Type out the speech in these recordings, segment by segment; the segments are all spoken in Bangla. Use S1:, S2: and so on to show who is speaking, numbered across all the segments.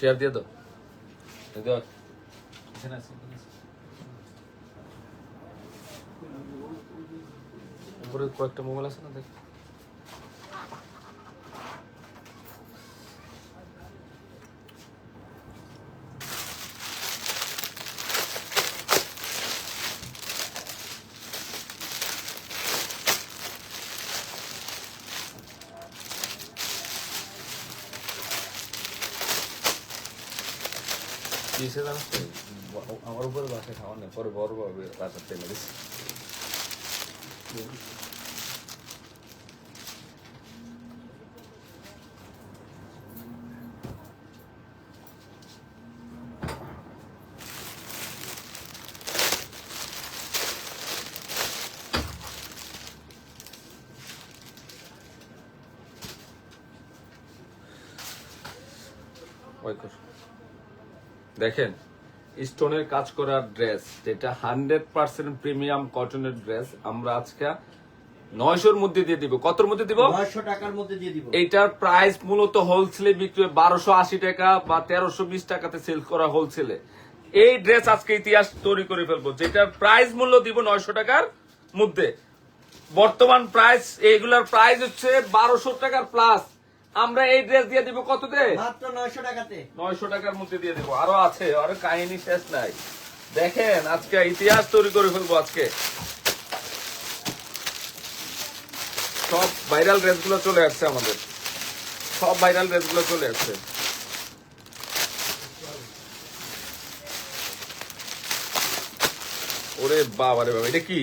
S1: শেয়ার দিয়ে দাও। এখানে এখানে আছে। উপরে কয়েকটা মোবাইল আছে না দেখ কিসে জানো? আমার উপরে বাসায় খাওয়ার নেই পরে বড় ভাবে বাসার তেলে দিচ্ছি ওই কর। দেখেন স্টোনের কাজ করা ড্রেস যেটা হান্ড্রেড পার্সেন্ট প্রিমিয়াম কটনের ড্রেস আমরা আজকে নয়শোর মধ্যে দিয়ে দিব। কতর মধ্যে দিব?
S2: নয়শো টাকার মধ্যে দিয়ে দিব।
S1: এইটার প্রাইস মূলত হোলসেলে বিক্রি বারোশো আশি টাকা বা তেরোশো বিশ টাকাতে সেল করা হোলসেলে এই ড্রেস আজকে ইতিহাস তৈরি করে ফেলব। যেটার প্রাইস মূল্য দিব নয়শো টাকার মধ্যে। বর্তমান প্রাইস এইগুলার প্রাইস হচ্ছে বারোশো টাকার প্লাস আমরা এই ড্রেস দিয়ে দিব কততে
S2: মাত্র নয়শো টাকাতে।
S1: নয়শো টাকার মধ্যে দিয়ে দেবো। আরও আছে আরও কাহিনী শেষ নাই। দেখেন আজকে ইতিহাস তৈরি করে ফেলব আজকে। সব ভাইরাল ড্রেসগুলো চলে আসছে আমাদের। সব ভাইরাল ড্রেসগুলো চলে আসছে। ওরে বাবা রে বাবা এটা কি?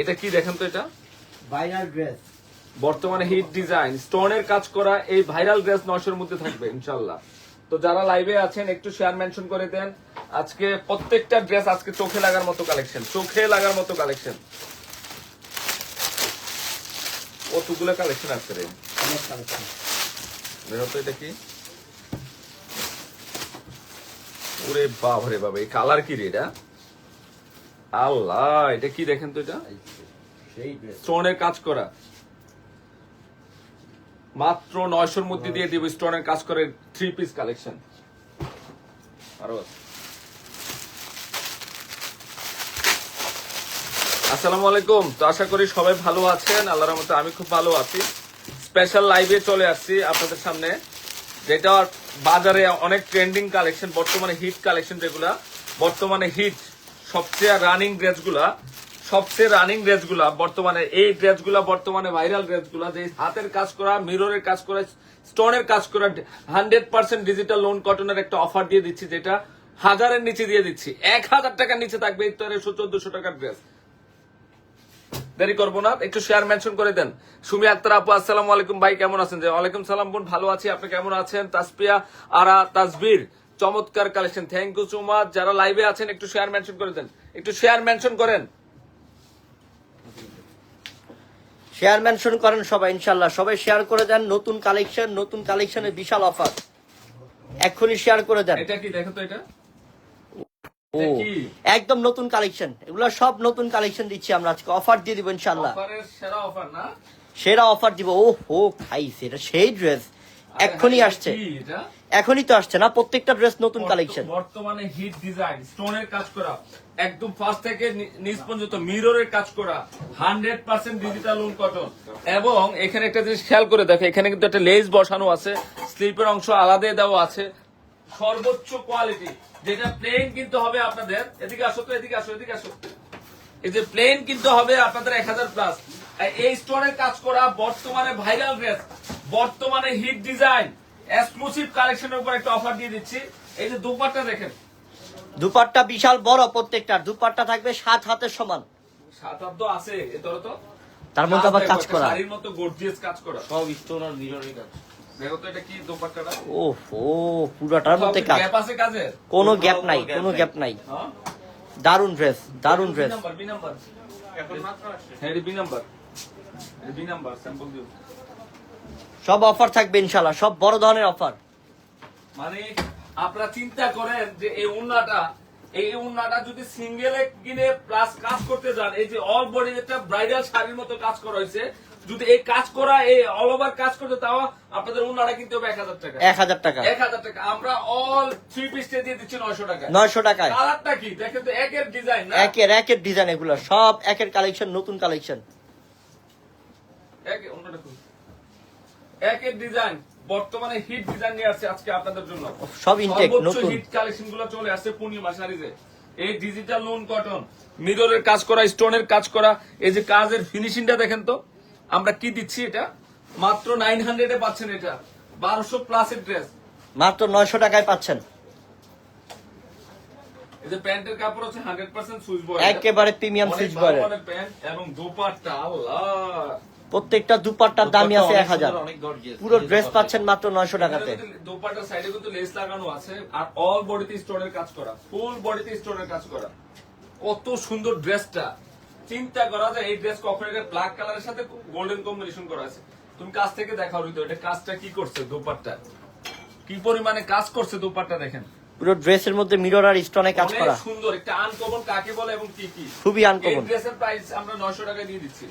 S1: এটা কি দেখেন তো এটা?
S2: ভাইরাল ড্রেস
S1: বর্তমানে হিট ডিজাইন স্টোনের কাজ করা এই ভাইরাল ড্রেস নশের মধ্যে থাকবে ইনশাল্লাহ তো যারা লাইভে আছেন একটু শেয়ার মেনশন করে দেন আজকে প্রত্যেকটা ড্রেস আজকে চোখে লাগার মতো কালেকশন চোখে লাগার মতো কালেকশন কতগুলো কালেকশন আছে রে?
S2: অনেক কালেকশন
S1: দেখো তো এটা কি? ওরে বাবা রে বাবা এই কালার কি রে এটা? আল্লাহ এটা কি দেখেন তো এটা? স্টোনের কাজ করা। মাত্র নয়শোর মধ্যে দিয়ে দিব, স্টোনের কাজ করে থ্রি পিস কালেকশন আসসালামু আলাইকুম, তো আশা করি সবাই ভালো আছেন, আল্লাহর রহমতে আমি খুব ভালো আছি। স্পেশাল লাইভে চলে আসছি আপনাদের সামনে, যেটা বাজারে অনেক ট্রেন্ডিং কালেকশন বর্তমানে হিট কালেকশন যেগুলা, বর্তমানে হিট সবচেয়ে রানিং ড্রেসগুলা সবচেয়ে রানিং ড্রেসগুলা বর্তমানে, এই ড্রেসগুলা বর্তমানে ভাইরাল ড্রেসগুলা যে হাতের কাজ করা মিররের কাজ করা স্টোনের কাজ করা হান্ড্রেড পার্সেন্ট ডিজিটাল লোন কটনের একটা অফার দিয়ে দিচ্ছি, যেটা হাজারের নিচে দিয়ে দিচ্ছি। এক হাজার টাকার নিচে থাকবে তেরোশো চোদ্দশো টাকার ড্রেস দেরি করব না, একটু শেয়ার মেনশন করে দেন। সুমি আক্তার আপু, আসসালাম আলাইকুম। ভাই, কেমন আছেন? যে, ওয়ালাইকুম সালাম বোন, ভালো আছি। আপনি কেমন আছেন? তাসপিয়া, আরা, তাসবির, চমৎকার collection thank you so much যারা লাইভে আছেন, একটু শেয়ার মেনশন করে দেন। একটু শেয়ার মেনশন করেন।
S2: শেয়ার মেনশন করেন সবাই ইনশাল্লাহ সবাই শেয়ার করে দেন নতুন কালেকশন নতুন কালেকশনে বিশাল অফার এক্ষুনি শেয়ার করে দেন।
S1: এটা কি? দেখো তো এটা।
S2: ও একদম নতুন কালেকশন এগুলো সব নতুন কালেকশন দিচ্ছি আমরা আজকে। অফার দিয়ে দিব ইনশাল্লাহ
S1: সেরা অফার না?
S2: সেরা অফার দিব। ও হো খাইছে এটা সেই ড্রেস
S1: হাই,
S2: আসছে। এখনই তো আসছে না প্রত্যেকটা ড্রেস নতুন কালেকশন
S1: বর্তমানে হিট ডিজাইন স্টোনের কাজ করা। একদম ফার্স্ট থেকে নিচ পর্যন্ত মিররের কাজ করা। Hundred percent digital wool cotton এবং এখানে একটা জিনিস খেয়াল করে দেখো এখানে কিন্তু একটা লেস বসানো আছে স্লিপের অংশ আলাদা দেওয়া আছে। সর্বোচ্চ কোয়ালিটি যেটা প্লেন কিন্তু হবে আপনাদের। এদিকে আসো তো এদিকে আসো এদিকে আসো। এই যে প্লেন কিন্তু হবে আপনাদের এক হাজার প্লাস এই স্টোনের কাজ করা বর্তমানে ভাইরাল ড্রেস বর্তমানে হিট ডিজাইন এক্সক্লুসিভ কালেকশনের উপর একটা অফার দিয়ে দিচ্ছি। এই যে দুপাট্টা দেখেন।
S2: দুপাট্টা বিশাল বড় প্রত্যেকটার। দুপাট্টা থাকবে সাত হাতের সমান।
S1: সাত হাত তো আছে এ ধরো তো।
S2: তার মধ্যে আবার কাজ করা।
S1: শাড়ির মতো গর্জিয়াস কাজ করা।
S3: সব স্টোন আর মিররের কাজ।
S1: দেখো তো এটা কি দুপাট্টাটা?
S2: ও ও পুরাটার মধ্যে কাজ।
S1: গ্যাপ আছে কাজের?
S2: কোনো গ্যাপ নাই
S3: কোনো
S2: কোনো গ্যাপ নাই। দারুণ ড্রেস
S1: দারুণ
S2: ড্রেস
S1: নাম্বার বি নাম্বার
S3: এখন মাত্র আসছে।
S1: হ্যাঁ B number B number sample দিও।
S2: সব অফার থাকবে ইনশাল্লাহ সব বড় ধরনের অফার
S1: মানে আপনারা চিন্তা করেন যে এই উন্নাটা এই উন্নাটা যদি সিঙ্গেলে কিনে প্লাস কাজ করতে যান এই যে অল বডি একটা ব্রাইডাল শাড়ির মতো কাজ করা হয়েছে যদি এই কাজ করা এই অল ওভার কাজ করতে তাও আপনাদের উন্নাটা কিনতে হবে এক হাজার টাকা।
S2: এক হাজার টাকা।
S1: এক হাজার টাকা। আমরা অল থ্রি পিস দিয়ে দিচ্ছি নয়শো টাকা।
S2: নয়শো টাকায়।
S1: কালারটা কি? দেখেন তো একের ডিজাইন
S2: একের একের ডিজাইন এগুলো সব একের কালেকশন নতুন কালেকশন।
S1: একের ডিজাইন বর্তমানে হিট ডিজাইন নিয়ে আসছে আজকে আপনাদের জন্য।
S2: সব ইনটেক নতুন।
S1: হিট কালেকশনগুলো চলে আসছে পূর্ণিমা শাড়িতে এই ডিজিটাল লোন কটন মিররের কাজ করা স্টোনের কাজ করা এই যে কাজের ফিনিশিংটা দেখেন তো আমরা কি দিচ্ছি এটা? মাত্র নাইন হান্ড্রেডে পাচ্ছেন এটা। বারোশো প্লাসের ড্রেস
S2: মাত্র নয়শো টাকায় পাচ্ছেন।
S1: এই যে প্যান্টের কাপড় হচ্ছে হান্ড্রেড পার্সেন্ট সুইচ বয়।
S2: একেবারে প্রিমিয়াম সুইচ বয়ের
S1: প্যান্ট এবং দোপাট্টা আল্লাহ!
S2: প্রত্যেকটা দুপাট্টার দামই আছে এক হাজার। পুরো ড্রেস পাচ্ছেন মাত্র নয়শো টাকাতে
S1: দোপাটার সাইডে কিন্তু লেস লাগানো আছে আর অল বডিতে স্টোনের কাজ করা ফুল বডিতে স্টোনের কাজ করা। কত সুন্দর ড্রেসটা চিন্তা করা যায় এই ড্রেস কখনো ব্ল্যাক কালারের সাথে গোল্ডেন কম্বিনেশন করা আছে? তুমি কাছ থেকে দেখাও রিতো এটা কাজটা কি করছে দোপাট্টা? কি পরিমাণে কাজ করছে দোপাট্টা দেখেন।
S2: পুরো ড্রেসের মধ্যে মিরর আর স্টোনে কাজ করা।
S1: সুন্দর একটা আনকমন কাকে বলে এবং কি কি?
S2: খুবই আনকমন
S1: ড্রেসের প্রাইস আমরা 900 টাকা দিয়ে দিচ্ছি।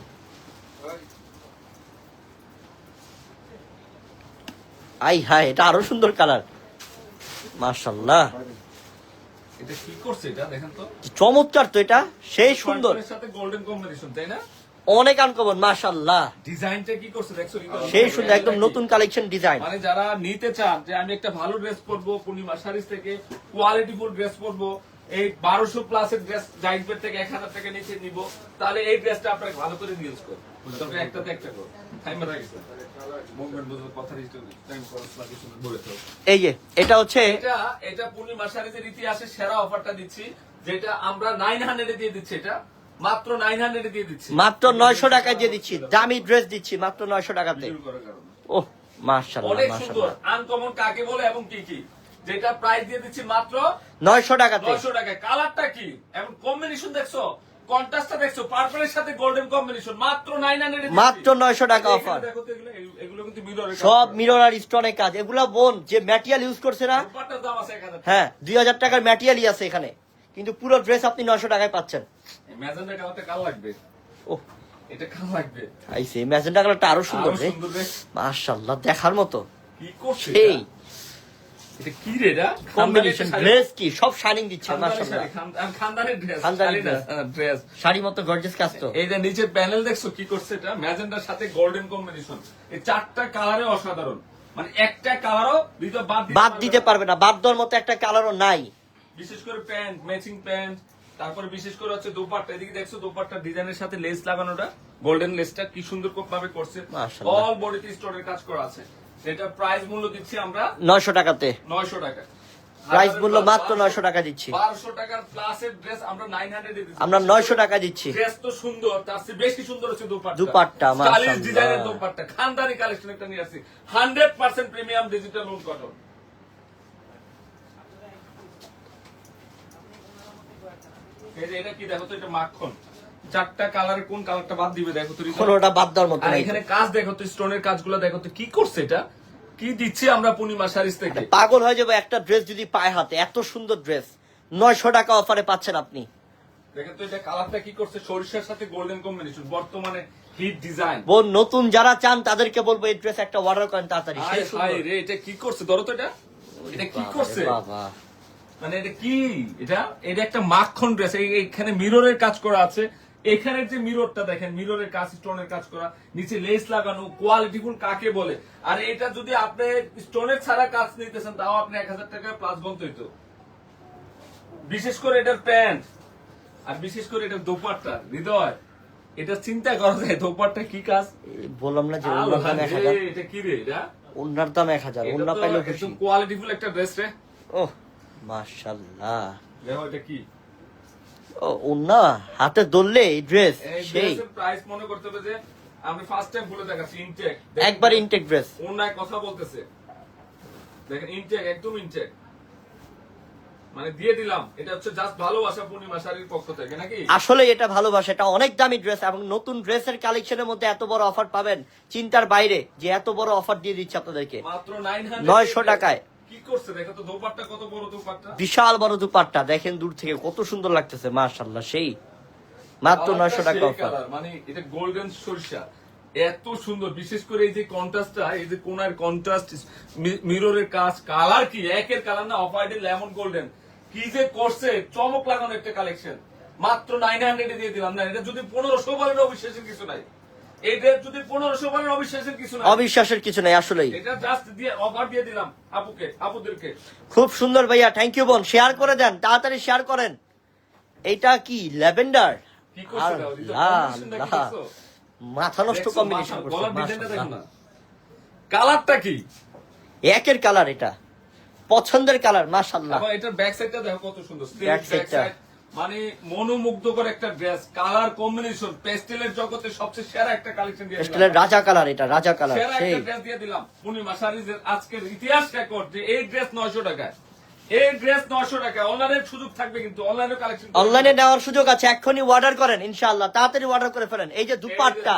S2: আই হাই এটা আরও সুন্দর কালার। মার্শাল্লাহ
S1: এটা কি করছে এটা? দেখেন তো।
S2: চমৎকার তো এটা সেই সুন্দর।
S1: পার্পলের সাথে গোল্ডেন কম্বিনেশন তাই না?
S2: অনেক আনকমন
S1: ডিজাইনটা কি করছে? দেখছ
S2: সেই সুন্দর একদম নতুন কালেকশন ডিজাইন
S1: মানে যারা নিতে চান যে আমি একটা ভালো ড্রেস পরবো পূর্ণিমা শাড়িজ থেকে কোয়ালিটিফুল ড্রেস পরবো এই বারোশো প্লাসের ড্রেস জাইন্টবের থেকে এক হাজার টাকা নিচে নিব তাহলে এই ড্রেসটা আপনাকে ভালো করে ইউজ করুন একটা করো।
S2: এই যে এটা হচ্ছে
S1: এটা এটা পূর্ণিমা শাড়িজের ইতিহাসে সেরা অফারটা দিচ্ছি যেটা আমরা নাইন হান্ড্রেডে দিয়ে দিচ্ছি এটা। মাত্র নাইন হান্ড্রেডে দিয়ে দিচ্ছি।
S2: মাত্র নয়শো টাকায় দিয়ে দিচ্ছি। দামি ড্রেস দিচ্ছি মাত্র নয়শো টাকাতে। ও মার্শাল্লাহ
S1: অনেক সুন্দর। আনকমন কাকে বলে এবং কি কি? যেটা প্রাইস দিয়ে দিচ্ছি মাত্র
S2: নয়শো টাকাতে
S1: নয়শো টাকা কালারটা কি? এবং কম্বিনেশন দেখছ? কন্ট্রাস্টটা দেখছ? পার্পলের সাথে গোল্ডেন কম্বিনেশন মাত্র নাইন হান্ড্রেড
S2: মাত্র 900 টাকা offer।
S1: দেখো তো এগুলো এগুলো- কিন্তু মিররের
S2: সব মিরর আর স্টোনের কাজ। এগুলা বোন যে ম্যাটেরিয়াল ইউজ করছে না
S1: দাম আছে এক হাজার
S2: হ্যাঁ দুই হাজার টাকার ম্যাটেরিয়ালই আছে এখানে। কিন্তু পুরো ড্রেস আপনি নয়শো টাকায় পাচ্ছেন।
S1: ম্যাজেন্ডা কালারটা কাল লাগবে?
S2: ও।
S1: এটা কাল লাগবে?
S2: আইসে ম্যাজেন্টা কালারটা আরও সুন্দর রে। মাশাআল্লাহ দেখার মতো।
S1: কি করছে
S2: সেই।
S1: এটা? কি রে এটা?
S2: কম্বিনেশন ড্রেস কি? সব দিচ্ছে মাশাআল্লাহ।
S1: শাড়ি, খানদানি ড্রেস ড্রেস
S2: শাড়ি মতো গর্জিয়াস কাজ তো।
S1: এই যে নিচের প্যানেল দেখছ কি করছে এটা? ম্যাজেন্ডার সাথে গোল্ডেন কম্বিনেশন এই চারটা কালারে অসাধারণ। মানে একটা কালারও বাদ দিতে
S2: বাদ
S1: পারবে
S2: দিতে
S1: না।
S2: পারবে না। বাদ দেওয়ার মতো একটা কালারও নাই।
S1: বিশেষ করে প্যান্ট ম্যাচিং প্যান্ট তারপরে বিশেষ করে হচ্ছে দোপাট্টা। এদিকে দেখছ দোপাট্টা ডিজাইনের সাথে লেস লাগানোটা গোল্ডেন লেসটা কি সুন্দর ভাবে করছে। অল বডিতে স্টোনের কাজ করা আছে। এটা প্রাইস মূল্য দিচ্ছি আমরা
S2: নয়শো টাকাতে।
S1: নয়শো টাকা।
S2: প্রাইস মূল্য মাত্র নয়শো টাকা দিচ্ছি।
S1: বারোশো টাকার প্লাসের ড্রেস আমরা নাইন হান্ড্রেড দিচ্ছি।
S2: আমরা নয়শো টাকা দিচ্ছি।
S1: ড্রেস তো সুন্দর তার চেয়ে বেশি সুন্দর হচ্ছে দোপাট্টা।
S2: দুপাট্টা, মাশাআল্লাহ।
S1: ডিজাইনের দোপাট্টা। খানদানি কালেকশন একটা নিয়ে আসছি। Hundred percent premium digital wool cotton এই যে এটা কি দেখো তো এটা মাখন। চারটা কালার কোন কালারটা বাদ দিবে দেখো তো।
S2: কোনোটা বাদ দেওয়ার মতো
S1: আর এখানে কাজ দেখো তো স্টোনের কাজগুলো দেখো তো কি করছে এটা? কি দিচ্ছি আমরা পূর্ণিমা শাড়িজ থেকে?
S2: পাগল হয়ে যাবে একটা ড্রেস যদি পায় হাতে এত সুন্দর ড্রেস নয়শো টাকা অফারে পাচ্ছেন আপনি।
S1: দেখেন তো এটা কালারটা কি করছে? সরিষার সাথে গোল্ডেন কম্বিনেশন বর্তমানে হিট ডিজাইন
S2: বোন নতুন যারা চান তাদেরকে বলব এই ড্রেস একটা অর্ডার করেন তাড়াতাড়ি
S1: হায় রে এটা কি করছে? ধরো তো এটা। এটা কি করছে?
S2: বাবা।
S1: মানে এটা কি? এটা এটা একটা মাখন ড্রেস এখানে মিররের কাজ করা আছে। এখানের যে মিররটা দেখেন মিররের কাজ স্টোনের কাজ করা নিচে লেস লাগানো কোয়ালিটিফুল কাকে বলে? আর এটা যদি আপনি স্টোনের ছাড়া কাজ নিতেছেন তাও আপনি এক হাজার টাকা প্লাস বলতে হইতো। বিশেষ করে এটার প্যান্ট আর বিশেষ করে এটার দোপাট্টা হৃদয় এটা চিন্তা করা যায় দোপাট্টা কি কাজ?
S2: বললাম না যে
S1: এটা কি রে এটা?
S2: ওনার দাম এক হাজার ওনার
S1: কোয়ালিটিফুল একটা ড্রেস রে।
S2: ও মাশাল্লাহ।
S1: দেখো এটা কি?
S2: ও হাতে ধরলে এই ড্রেস সেই।
S1: প্রাইস মনে করতে হবে যে আমি ফার্স্ট টাইম বলে দেখাচ্ছি ইনটেক
S2: একবার ইনটেক ড্রেস
S1: কথা বলতেছে। দেখেন ইনটেক একদম ইনটেক মানে দিয়ে দিলাম এটা হচ্ছে জাস্ট ভালোবাসা পূর্ণিমা শাড়ির পক্ষ থেকে নাকি?
S2: আসলে এটা ভালোবাসা এটা অনেক দামি ড্রেস এবং নতুন ড্রেসের কালেকশনের মধ্যে এত বড় অফার পাবেন চিন্তার বাইরে যে এত বড় অফার দিয়ে দিচ্ছে আপনাদেরকে।
S1: মাত্র নাইন
S2: 900 টাকায়।
S1: কি করছে দেখো তো দোপাট্টা কত বড় দোপাট্টা
S2: বিশাল বড় দুপাট্টা দেখেন দূর থেকে কত সুন্দর লাগতেছে সেই। মাত্র
S1: কালারটা
S2: নয়শো টাকা অফার
S1: মানে এটা গোল্ডেন সরিষা। এত সুন্দর বিশেষ করে এই যে কন্ট্রাস্টটা এই যে কোনার কন্ট্রাস্ট মিররের কাজ কালার কি? একের কালার না অফ হোয়াইট লেমন গোল্ডেন কি যে করছে চমক লাগানো একটা কালেকশন মাত্র নাইন হান্ড্রেড দিয়ে দিলাম। না এটা যদি পনেরোশো বলেন অবিশ্বাসের কিছু নাই। যদি অবিশ্বাসের কিছু নাই।
S2: অবিশ্বাসের কিছু নাই আসলেই।
S1: এটা জাস্ট দিয়ে অফার দিয়ে দিলাম আপুকে আপুদেরকে।
S2: খুব সুন্দর ভাইয়া থ্যাংক ইউ বোন। শেয়ার করে দেন তাড়াতাড়ি শেয়ার করেন। এইটা কি ল্যাভেন্ডার? মাথা নষ্ট কম্বিনেশন মাশাআল্লাহ।
S1: কালারটা কি?
S2: একের কালার এটা। পছন্দের কালার মাশাল্লাহ
S1: এবং এটার ব্যাক সাইডটা দেখো কত সুন্দর। Straight
S2: Back
S1: মানে মনোমুগ্ধকর একটা ড্রেস কালার কম্বিনেশন পেস্টেলের জগতে সবচেয়ে সেরা একটা কালেকশন দিয়ে দিলাম।
S2: স্টিলের রাজা কালার এটা রাজা কালার
S1: সেরা একটা ড্রেস দিয়ে দিলাম। পূর্ণিমা শাড়িজের আজকের ইতিহাস রেকর্ড যে এই ড্রেস নয়শো টাকায়। এই ড্রেস নয়শো টাকায়। অনলাইনের সুযোগ থাকবে কিন্তু অনলাইনে কালেকশন
S2: অনলাইনে নেওয়ার সুযোগ আছে এক্ষুনি অর্ডার করেন ইনশাআল্লাহ। তাড়াতাড়ি অর্ডার করে ফেলেন। এই যে দুপাট্টা।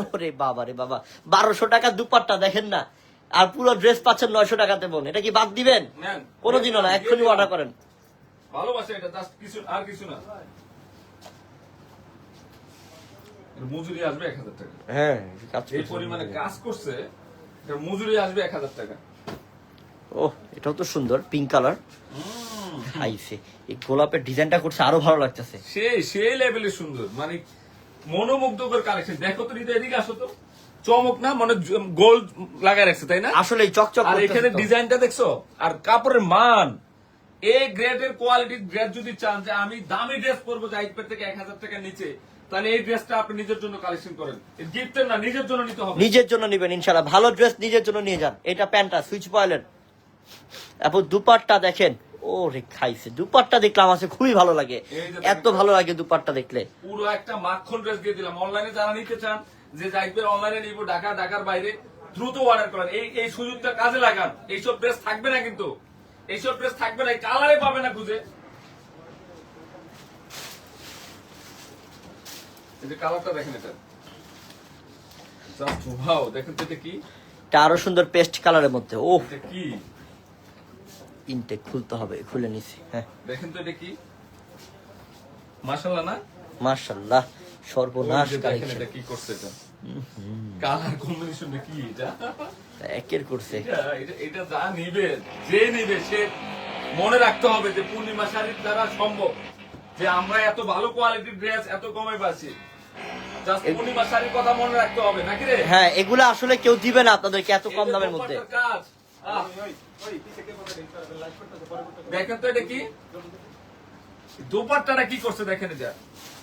S2: ওরে বাবা রে বাবা। বারোশো টাকা দুপাট্টা দেখেন না। আর পুরো ড্রেস পাচ্ছেন নয়শো টাকাতে বোন। এটা কি বাদ দিবেন। কোনোদিনও না এক্ষুনি অর্ডার করেন।
S1: ভালোবাসা এটা জাস্ট কিছু আর কিছু না। মজুরি আসবে এক হাজার টাকা।
S2: হ্যাঁ
S1: এই পরিমাণে কাজ করছে মজুরি আসবে এক হাজার টাকা।
S2: ও এটাও তো সুন্দর পিঙ্ক কালার এই গোলাপের ডিজাইনটা করছে আরও ভালো লাগতেছে।
S1: সেই সেই লেভেলে সুন্দর মানে মনোমুগ্ধকর কালেকশন দেখো তো হৃদয় এদিকে আসো তো। চমক না মানে গোল্ড লাগায় রাখছে তাই না?
S2: আসলে চকচক
S1: আর এখানে। ডিজাইনটা দেখছ? আর কাপড়ের মান এই গ্রেডের কোয়ালিটির ড্রেস যদি চান যে আমি দামি ড্রেস পরবো জাহিদ পেট থেকে এক হাজার টাকার নিচে তাহলে এই ড্রেসটা আপনি নিজের জন্য কালেকশন করেন। গিফটের না নিজের জন্য নিতে হবে।
S2: নিজের জন্য নিবেন ইনশাল্লাহ ভালো ড্রেস নিজের জন্য নিয়ে যান। এটা প্যান্টটা সুইচ পয়েলের তারপর দুপাট্টা দেখেন। ও রে খাইছে দুপাট্টা দেখলাম আছে খুবই ভালো লাগে। এত ভালো লাগে দুপাট্টা দেখলে।
S1: পুরো একটা মাখন ড্রেস দিয়ে দিলাম। অনলাইনে যারা নিতে চান যে যাইবে অনলাইনে নিব ঢাকা ঢাকার বাইরে দ্রুত অর্ডার করেন। এই এই সুযোগটা কাজে লাগান। এইসব ড্রেস থাকবে না কিন্তু। এইসব ড্রেস থাকবে না কালারে পাবে না খুঁজে। এই যে কালারটা দেখেন এটা। জাস্ট ওয়াও দেখেন তো এটা কি?
S2: এটা আরও সুন্দর পেস্ট কালারের মধ্যে ও
S1: এটা কি?
S2: ইনটেক খুলতে হবে খুলে নিছি হ্যাঁ।
S1: দেখেন তো এটা কি? মাশাআল্লাহ না?
S2: মার্শাল্লাহ সর্বনাশ কালেকশন
S1: এটা কি করছে এটা। কালার কম্বিনেশনটা কি এটা?
S2: একের করছে।
S1: এটা- যা নিবে যে নিবে সে মনে রাখতে হবে যে পূর্ণিমা শাড়ির দ্বারা সম্ভব। যে আমরা এত ভালো কোয়ালিটির ড্রেস এত কমে পাচ্ছি। পূর্ণিমা শাড়ির কথা মনে রাখতে হবে নাকি রে?
S2: হ্যাঁ এগুলো আসলে কেউ দিবে না আপনাদেরকে এত কম দামের মধ্যে।
S1: কাজ। দেখেন তো এটা কি? দোপাট্টাটা কি করছে দেখেন এটা?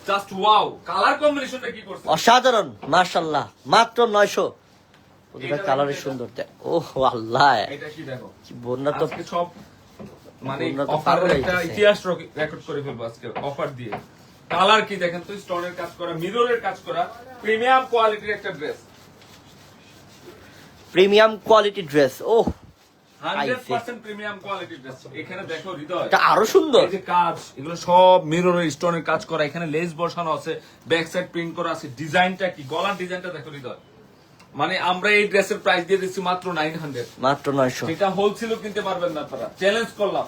S1: জাস্ট ওয়াও কালার কম্বিনেশনটা কি করছে?
S2: অসাধারণ মার্শাল্লাহ মাত্র নয়শো। প্রতিটা
S1: এইটা
S2: কালারে
S1: দেখো,
S2: সুন্দর ও আল্লাহ।
S1: এটা কি দেখো?
S2: কি বন্যা তো
S1: সব মানে
S2: বন্যা
S1: অফার একটা ইতিহাস রেকর্ড করে ফেলব আজকে অফার দিয়ে। কালার কি দেখেন তো? স্টোনের কাজ করা মিররের কাজ করা প্রিমিয়াম কোয়ালিটির একটা ড্রেস
S2: প্রিমিয়াম কোয়ালিটি ড্রেস ও আরও সুন্দর।
S1: যে কাজ এগুলো সব মিররের স্টোনের কাজ করা। এখানে লেস বসানো আছে ব্যাক সাইড প্রিন্ট করা আছে। ডিজাইনটা কি? গলার ডিজাইনটা দেখো হৃদয়। মানে আমরা এই ড্রেসের প্রাইস দিয়ে দিচ্ছি মাত্র নাইন হান্ড্রেড
S2: মাত্র নয়শো।
S1: যেটা হোলসেলও কিনতে পারবেন না আপনারা। চ্যালেঞ্জ করলাম।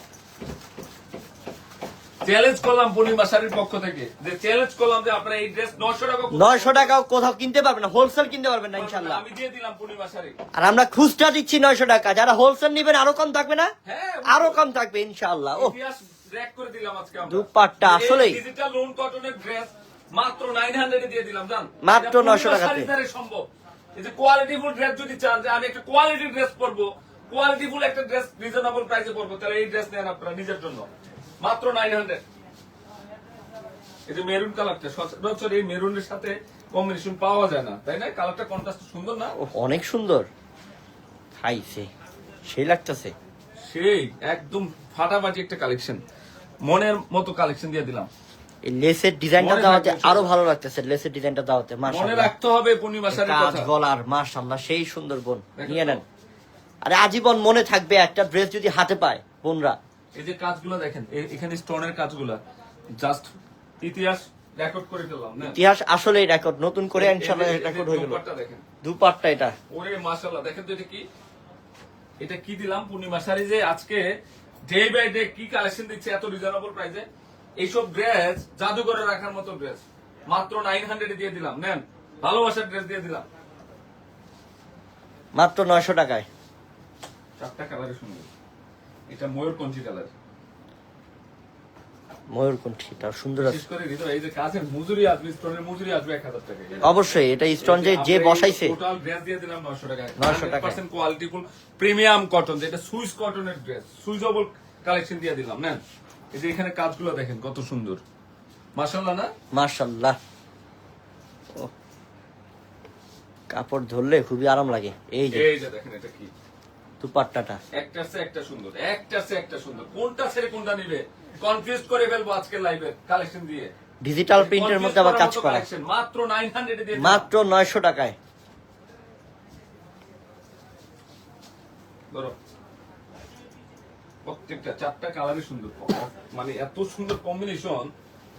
S1: চ্যালেঞ্জ করলাম পূর্ণিমা শাড়ির পক্ষ থেকে। যে চ্যালেঞ্জ করলাম যে আপনারা এই ড্রেস টাকা
S2: টাকাও কোথাও কিনতে পারবেন না হোলসেল কিনতে পারবেন না
S1: আমি দিয়ে দিলাম পূর্ণিমা শাড়ি
S2: আর আমরা খুচরা দিচ্ছি নয়শো টাকা যারা হোলসেল নিবেন আরও কম থাকবে না?
S1: হ্যাঁ
S2: আরও কম থাকবে ইনশাল্লাহ ও
S1: ইতিহাস র্যাক করে দিলাম আজকে আমরা।
S2: দুপাট্টা আসলেই।
S1: ডিজিটাল লোন কটনের ড্রেস মাত্র নাইন হান্ড্রেড দিয়ে দিলাম জান?
S2: মাত্র 900 টাকাতে।
S1: সম্ভব। এই যে কোয়ালিটিফুল ড্রেস যদি চান যে আমি একটা কোয়ালিটি ড্রেস পরবো কোয়ালিটি কোয়ালিটিফুল একটা ড্রেস রিজনেবল প্রাইসে পরবো তাহলে এই ড্রেস নেন আপনারা নিজের জন্য। মাত্র নাইন হান্ড্রেড এই যে মেরুন কালারটা সচরাচর এই মেরুনের সাথে কম্বিনেশন পাওয়া যায় না তাই না? কালারটা কন্ট্রাস্ট সুন্দর না?
S2: অনেক সুন্দর। খাইছে সেই লাগতেছে।
S1: সেই একদম ফাটাফাটি একটা কালেকশন মনের মতো কালেকশন দিয়ে দিলাম।
S2: এই লেসের ডিজাইনটা
S1: মনে
S2: দেওয়াতে আরও ভালো লাগতেছে লেসের ডিজাইনটা দেওয়াতে
S1: মনে
S2: মাশাআল্লাহ
S1: রাখতে হবে পূর্ণিমা শাড়ির
S2: কাজ
S1: কথা।
S2: গলার মাশাআল্লাহ সেই সুন্দর বোন। নিয়ে নেন। আরে আজীবন মনে থাকবে একটা ড্রেস যদি হাতে পায় বোনরা।
S1: এই যে কাজগুলো দেখেন এখানে স্টোনের কাজগুলো। জাস্ট ইতিহাস রেকর্ড করে ফেললাম না?
S2: ইতিহাস রেকর্ড নতুন করে ইনশাআল্লাহ রেকর্ড হয়ে গেল।
S1: দেখেন।
S2: দুপাট্টা এটা।
S1: ওরে মাশাআল্লাহ দেখেন তো এটা কি? এটা কি দিলাম? পূর্ণিমা শাড়ি যে আজকে ডে বাই ডে কি কালেকশন দিচ্ছে এত রিজনেবল প্রাইসে এইসব ড্রেস জাদুঘরে রাখার মতো ড্রেস মাত্র নাইন হান্ড্রেড দিয়ে দিলাম নেন। ভালোবাসার ড্রেস দিয়ে দিলাম।
S2: মাত্র নয়শো টাকায়।
S1: চারটা কালারে সুন্দর এটা ময়ূরকণ্ঠী কালার।
S2: ময়ূরকণ্ঠী সুন্দর আছে।
S1: করে এই যে কাজের মজুরি আসবে স্টোনের মজুরি আসবে এক হাজার টাকা।
S2: অবশ্যই এটা স্টোন যে যে বসাইছে।
S1: টোটাল ড্রেস দিয়ে দিলাম 900 টাকা।
S2: 900 টাকায়।
S1: পার্সেন্ট কোয়ালিটিফুল প্রিমিয়াম কটন যেটা সুইস কটনের ড্রেস সুইজেবল কালেকশন দিয়ে দিলাম এই যে এখানে কাজগুলো দেখেন কত সুন্দর। মাশাআল্লাহ না?
S2: কাপড় ধরলে খুবই আরাম লাগে। এই যে।
S1: এই যে দেখেন এটা কি।
S2: দুপাট্টাটা।
S1: একটা সে একটা সুন্দর। একটা সে একটা সুন্দর। কোনটা ছেড়ে কোনটা নিবে? কনফিউজ করে ফেলব আজকে লাইভে কালেকশন দিয়ে।
S2: ডিজিটাল প্রিন্টের মধ্যে আবার কাজ করা।
S1: মাত্র 900 দিয়ে
S2: মাত্র নয়শো টাকায়।
S1: ধরো। প্রত্যেকটা চারটা কালারই সুন্দর। মানে এত সুন্দর কম্বিনেশন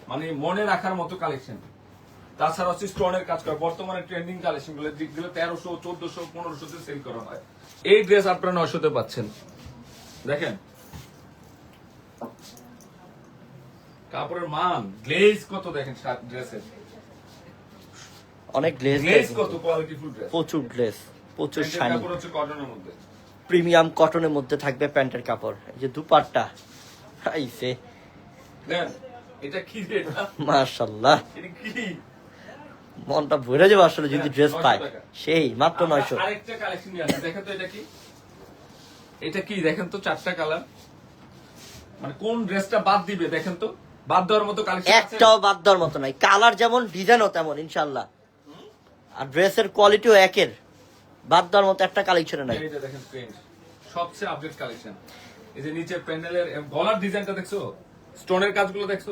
S1: মানে মনে রাখার মতো কালেকশন তাছাড়া হচ্ছে স্টোনের কাজ করা। বর্তমানে ট্রেন্ডিং কালেকশনগুলো যেগুলো তেরোশো চোদ্দশো পনেরোশো তে সেল করা হয়। এই ড্রেস আপনারা নয়শোতে পাচ্ছেন। দেখেন। কাপড়ের মান গ্লেজ কত দেখেন ড্রেসের
S2: অনেক গ্লেজ
S1: গ্লেজ কত কোয়ালিটিফুল ড্রেস
S2: প্রচুর ড্রেস প্রচুর শাইনি
S1: কাপড় হচ্ছে কটনের মধ্যে।
S2: প্রিমিয়াম কটনের মধ্যে থাকবে প্যান্টের কাপড়। এই যে দুপাট্টা। আইসে
S1: দেন এটা কি রে এটা?
S2: মার্শাল্লাহ
S1: এটা কি?
S2: মনটা ভরে যাবে আসলে যদি
S1: হ্যাঁ,
S2: ড্রেস
S1: 900
S2: পায় সেই মাত্র নয়শো।
S1: আরেকটা কালেকশন দেখেন তো এটা কি? এটা কি? দেখেন তো চারটা কালার মানে কোন ড্রেসটা বাদ দিবে দেখেন তো? বাদ দেওয়ার মতো কালেকশন
S2: একটাও বাদ দেওয়ার মতো নাই। কালার যেমন ডিজাইনও তেমন ইনশাল্লাহ আর ড্রেসের কোয়ালিটিও একের। বাদ দেওয়ার মতো একটা কালেকশনে নাই।
S1: এই যে দেখেন প্রিন্ট সবচেয়ে আপডেট কালেকশন এই যে নিচে প্যানেলের গলার ডিজাইনটা দেখছ? স্টোনের কাজগুলো দেখছ?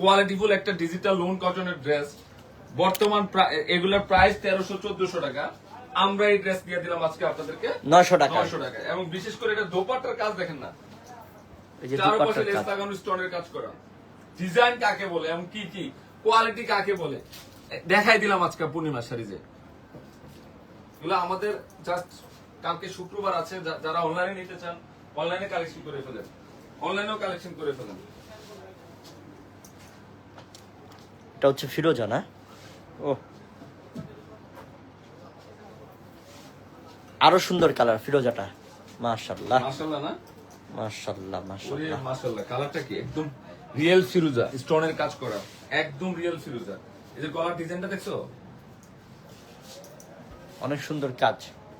S1: কোয়ালিটিফুল একটা ডিজিটাল লোন কটনের ড্রেস বর্তমান এগুলোর প্রাইস তেরোশো চোদ্দশো টাকা। আমরা এই ড্রেস দিয়ে দিলাম আজকে আপনাদেরকে
S2: নয়শো টাকা।
S1: নয়শো টাকা। এবং বিশেষ করে এটা দোপাট্টার কাজ দেখেন না।
S2: এই যে
S1: চার পাশে
S2: দুপাট্টার
S1: লেস লাগানো স্টোনের কাজ করা। ডিজাইন কাকে বলে এবং কি কি? কোয়ালিটি কাকে বলে? দেখাই দিলাম আজকে পূর্ণিমা এগুলো আমাদের জাস্ট কালকে শুক্রবার আছে। যারা অনলাইনে নিতে চান অনলাইনে কালেকশন করে ফেলেন। অনলাইনেও কালেকশন করে ফেলেন।
S2: এটা হচ্ছে ফিরোজা না? আরও সুন্দর কালার ফিরোজাটা। মাশাল্লাহ
S1: মাশাল্লাহ না? কালারটা কি? একদম রিয়েল ফিরুজা স্টোনের কাজ করা। একদম রিয়েল ফিরুজা। এই যে গলার ডিজাইনটা দেখছ?
S2: অনেক সুন্দর কাজ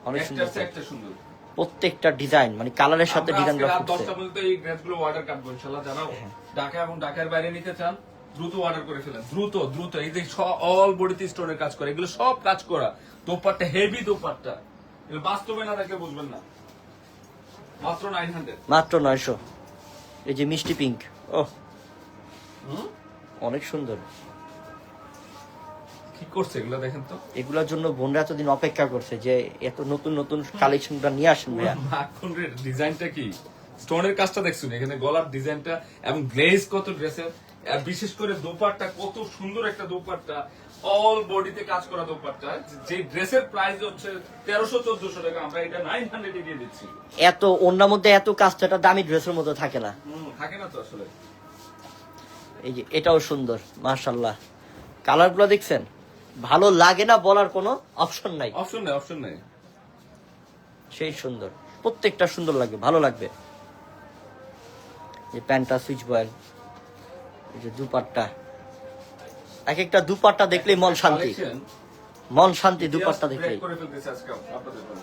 S2: অনেক সুন্দর
S1: একটা সুন্দর।
S2: প্রত্যেকটা ডিজাইন মানে কালারের সাথে ডিজাইন
S1: রাত
S2: ফুটছে
S1: দশটা পর্যন্ত এই ড্রেসগুলো অর্ডার কাটবো ইনশাল্লাহ যারা
S2: হ্যাঁ।
S1: ঢাকা এবং ঢাকার বাইরে নিতে চান দ্রুত অর্ডার করে ফেলেন। দ্রুত দ্রুত। এই যে অল বডিতে স্টোনের কাজ করা। এগুলো সব কাজ করা। দোপাট্টা হেভি দোপাট্টা। এগুলো বাস্তবে না দেখলে বুঝবেন না। মাত্র নাইন হান্ড্রেড
S2: মাত্র নয়শো। এই যে মিষ্টি পিঙ্ক ও অনেক সুন্দর।
S1: কি করছে এগুলো দেখেন তো?
S2: এগুলোর জন্য বোনরা এতদিন অপেক্ষা করছে যে এত নতুন নতুন কালেকশনটা নিয়ে আসেন ভাইয়া।
S1: মাখন ডিজাইনটা কি? স্টোনের কাজটা দেখছুন এখানে গলার ডিজাইনটা এবং গ্লেজ কত ড্রেসের বিশেষ করে দোপাট্টা কত সুন্দর একটা দোপাট্টা। অল বডিতে কাজ করা দোপাট্টা। যে ড্রেসের প্রাইস হচ্ছে তেরোশো চোদ্দশো টাকা আমরা এটা নাইন হান্ড্রেড দিয়ে দিচ্ছি।
S2: এত অন্যের মধ্যে এত কাজটা দামি ড্রেসের মধ্যে থাকে না।
S1: থাকে না তো আসলে।
S2: এই যে এটাও সুন্দর মার্শাল্লাহ কালারগুলো দেখছেন? ভালো লাগে না বলার কোনো অপশন নাই।
S1: অপশন নেই অপশন নেই।
S2: সেই সুন্দর। প্রত্যেকটা সুন্দর লাগবে ভালো লাগবে। এই প্যান্টটা সুইচ বয়েল এই যে দুপাট্টা। এক একটা দুপাট্টা দেখলেই মন শান্তি। মন শান্তি দুপাট্টা দেখলেই।
S1: করে ফেলতেছে আজকে আপনাদের জন্য।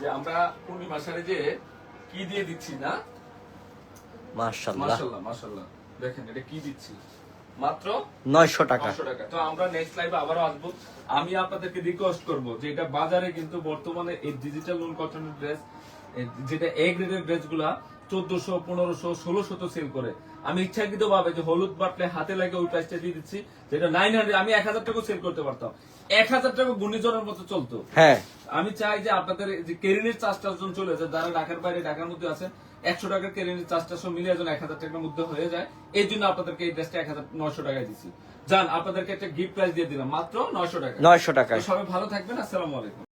S1: যে আমরা পূর্ণিমা সারে যে কি দিয়ে দিচ্ছি না?
S2: মার্শাল্লাহ
S1: মাশাল্লাহ মাশাল্লাহ দেখেন এটা কি দিচ্ছি? মাত্র
S2: নয়শো টাকা।
S1: 900 টাকা। তো আমরা নেক্সট লাইভে আসব। আমি আপনাদেরকে রিকোয়েস্ট করব যে এটা বাজারে কিন্তু বর্তমানে এই ডিজিটাল লোন কটনের ড্রেস যেটা এ গ্রেডের ড্রেসগুলা চোদ্দশো পনেরোশো ষোলোশো তো সেল করে। আমি ইচ্ছাকৃত ভাবে যে হলুদ বাটলে হাতে লাগে ওই প্রাইসটা দিয়ে দিচ্ছি যেটা নাইন হান্ড্রেড আমি এক হাজার টাকা সেল করতে পারতাম। এক হাজার টাকা ঘূর্ণিঝড়ের মতো চলতো।
S2: হ্যাঁ।
S1: আমি চাই যে আপনাদের যে কেরিনের চার্জটা যখন চলে যায় যারা ঢাকার বাইরে ঢাকার মধ্যে আছে একশো টাকার কেরিনের চার্জটা সব মিলিয়ে যেন এক হাজার টাকার মধ্যে হয়ে যায় এই জন্য আপনাদেরকে এই ড্রেসটা এক হাজার নয়শো টাকায় দিচ্ছি। যান আপনাদেরকে একটা গিফট প্রাইস দিয়ে দিলাম মাত্র নয়শো টাকা।
S2: নয়শো টাকায়।
S1: তো সবাই ভালো থাকবেন আসসালামু আলাইকুম।